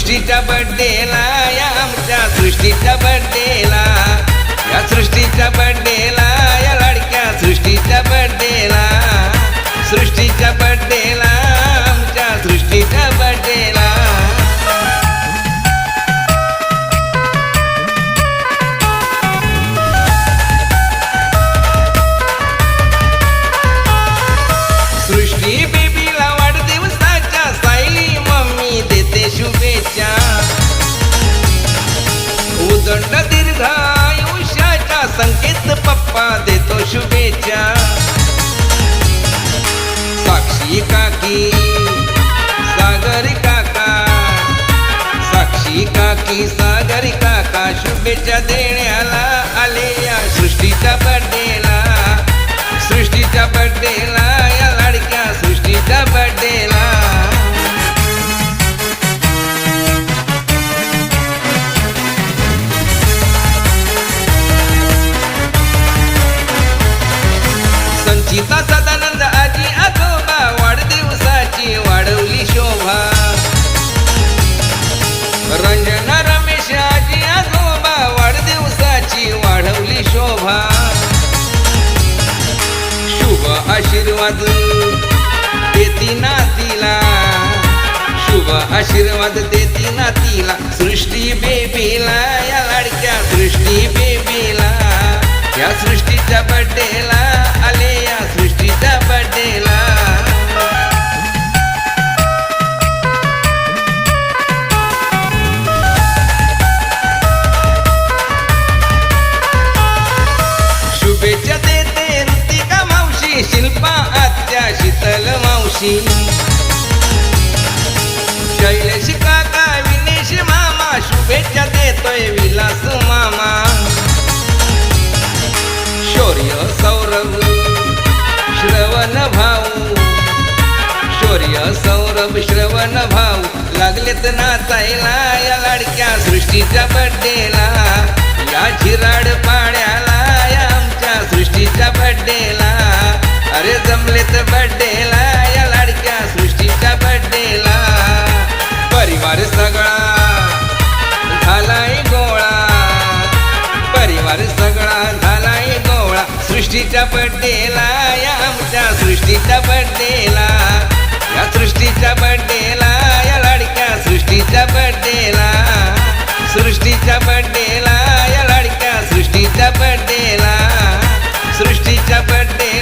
सृष्टीच्या बड्डेला या आमच्या सृष्टीच्या बड्डेला या सृष्टीच्या बड्डेला या लाडक्या सृष्टीच्या बड्डेला सृष्टीच्या संकेत देतो शुभेच्छा. साक्षी काकी सागर काका साक्षी काकी सागर काका शुभेच्छा देण्याला आले या सृष्टीच्या बड्डेला आशीर्वाद. देती नातीला. शुभ आशीर्वाद देती नातीला. सृष्टी बेबीला. मावशी शैलेश काका विनेश मामा शुभेच्छा देतोय विलास मामा. शौर्य सौरभ श्रवण भाऊ. शौर्य सौरभ श्रवण भाऊ. लागलेत नाचायला या लाडक्या सृष्टीच्या बड्डेला या झिराड पाड्याला या आमच्या सृष्टीच्या बड्डेला अरे जमलेत सगळा झालाय गोळा. परिवार सगळा झालाय गोळा. सृष्टीच्या बड्डेला या आमच्या सृष्टीच्या बड्डेला. या सृष्टीच्या बड्डेला या लाडक्या सृष्टीच्या बड्डेला. सृष्टीच्या बड्डेला या लाडक्या सृष्टीच्या बड्डेला. सृष्टीच्या बड्डेला